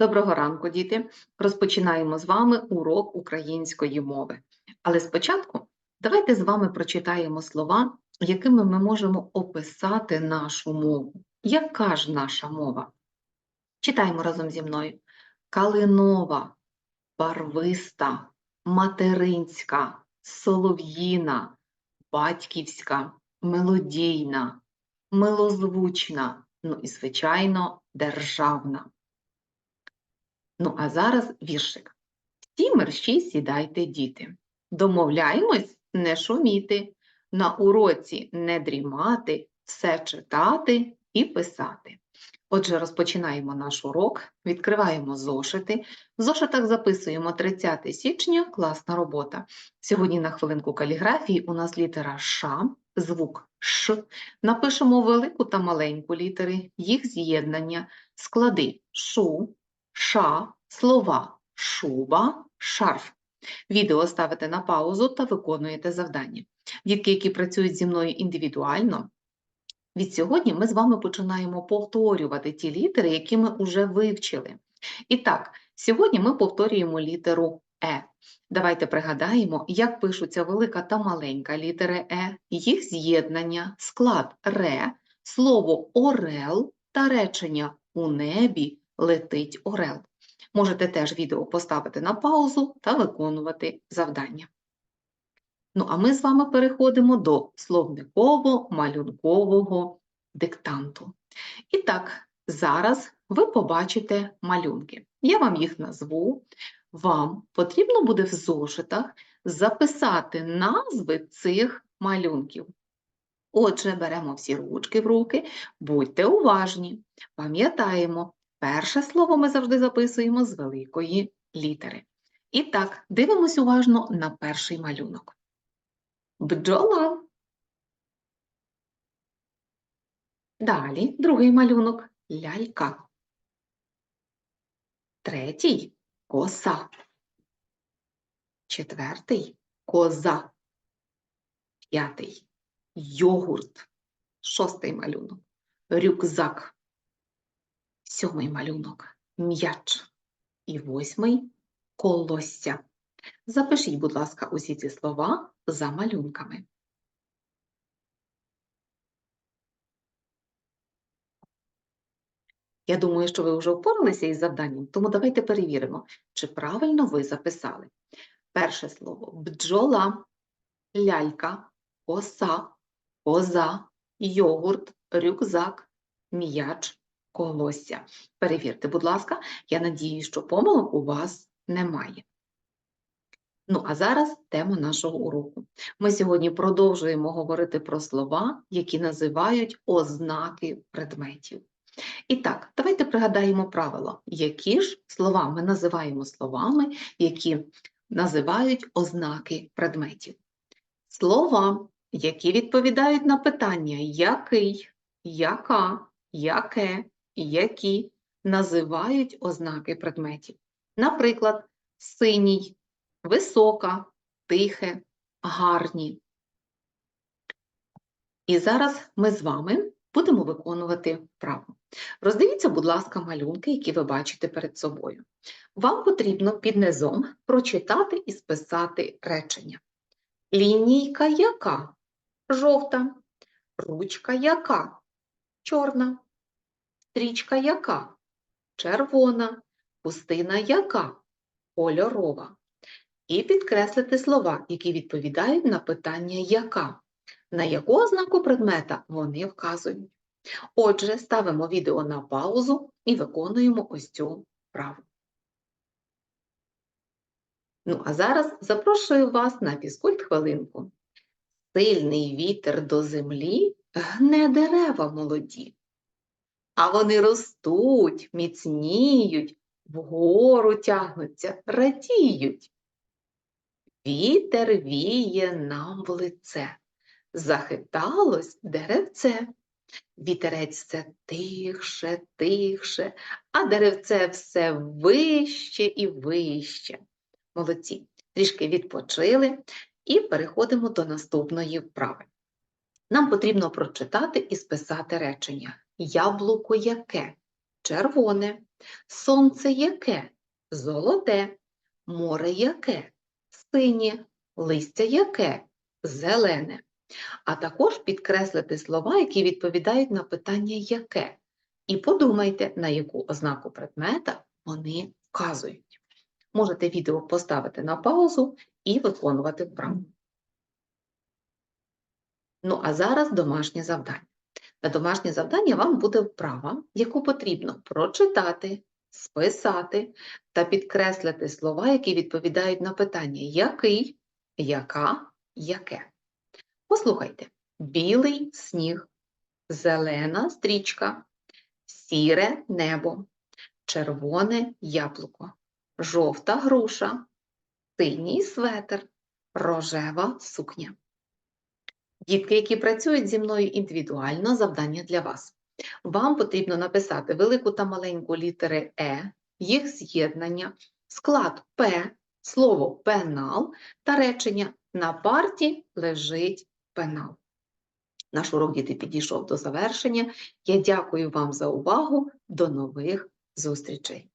Доброго ранку, діти! Розпочинаємо з вами урок української мови. Але спочатку давайте з вами прочитаємо слова, якими ми можемо описати нашу мову. Яка ж наша мова? Читаємо разом зі мною. Калинова, барвиста, материнська, солов'їна, батьківська, мелодійна, милозвучна, ну і, звичайно, державна. Ну, а зараз віршик. Всі мерщі сідайте, діти. Домовляємось не шуміти, на уроці не дрімати, все читати і писати. Отже, розпочинаємо наш урок, відкриваємо зошити. В зошитах записуємо 30 січня, класна робота. Сьогодні на хвилинку каліграфії у нас літера Ш, звук Ш. Напишемо велику та маленьку літери, їх з'єднання, склади шу, ша, слова шуба, шарф. Відео ставите на паузу та виконуєте завдання. Дітки, які працюють зі мною індивідуально, від сьогодні ми з вами починаємо повторювати ті літери, які ми вже вивчили. І так, сьогодні ми повторюємо літеру Е. Давайте пригадаємо, як пишуться велика та маленька літери Е, їх з'єднання, склад ре, слово орел та речення у небі летить орел. Можете теж відео поставити на паузу та виконувати завдання. Ну, а ми з вами переходимо до словниково-малюнкового диктанту. І так, зараз ви побачите малюнки. Я вам їх назву. Вам потрібно буде в зошитах записати назви цих малюнків. Отже, беремо всі ручки в руки, будьте уважні. Пам'ятаємо, перше слово ми завжди записуємо з великої літери. І так, дивимось уважно на перший малюнок. Бджола. Далі другий малюнок лялька. Третій коса. Четвертий коза. П'ятий йогурт. Шостий малюнок рюкзак. Сьомий малюнок м'яч. І восьмий колосся. Запишіть, будь ласка, усі ці слова за малюнками. Я думаю, що ви вже впоралися із завданням, тому давайте перевіримо, чи правильно ви записали. Перше слово бджола, лялька, коса, коза, йогурт, рюкзак, м'яч, колосся. Перевірте, будь ласка, я надію, що помилок у вас немає. Ну, а зараз тема нашого уроку. Ми сьогодні продовжуємо говорити про слова, які називають ознаки предметів. І так, давайте пригадаємо правило, які ж слова ми називаємо словами, які називають ознаки предметів. Слова, які відповідають на питання який, яка, яке, які, називають ознаки предметів. Наприклад, синій, висока, тихе, гарні. І зараз ми з вами будемо виконувати вправу. Роздивіться, будь ласка, малюнки, які ви бачите перед собою. Вам потрібно під низом прочитати і списати речення. Лінійка яка? Жовта. Ручка яка? Чорна. Стрічка яка? Червона. Пустина яка? Кольорова. І підкреслити слова, які відповідають на питання яка. На яку ознаку предмета вони вказують. Отже, ставимо відео на паузу і виконуємо ось цю вправу. Ну, а зараз запрошую вас на фізкульт хвилинку. Сильний вітер до землі гне дерева молоді, а вони ростуть, міцніють, вгору тягнуться, радіють. Вітер віє нам в лице, захиталось деревце. Вітерець все тихше, тихше, а деревце все вище і вище. Молодці. Трішки відпочили і переходимо до наступної вправи. Нам потрібно прочитати і списати речення. Яблуко яке? червоне, сонце яке, золоте, море яке, синє, листя яке, зелене. А також підкреслити слова, які відповідають на питання яке. І подумайте, на яку ознаку предмета вони вказують. Можете відео поставити на паузу і виконувати вправу. Ну, а зараз домашнє завдання. На домашнє завдання вам буде вправа, яку потрібно прочитати, списати та підкреслити слова, які відповідають на питання який, яка, яке. Послухайте: білий сніг, зелена стрічка, сіре небо, червоне яблуко, жовта груша, синій светр, рожева сукня. Дітки, які працюють зі мною індивідуально, завдання для вас. Вам потрібно написати велику та маленьку літери Е, їх з'єднання, склад П, слово пенал та речення на парті лежить пенал. Наш урок діти підійшов до завершення. Я дякую вам за увагу. До нових зустрічей!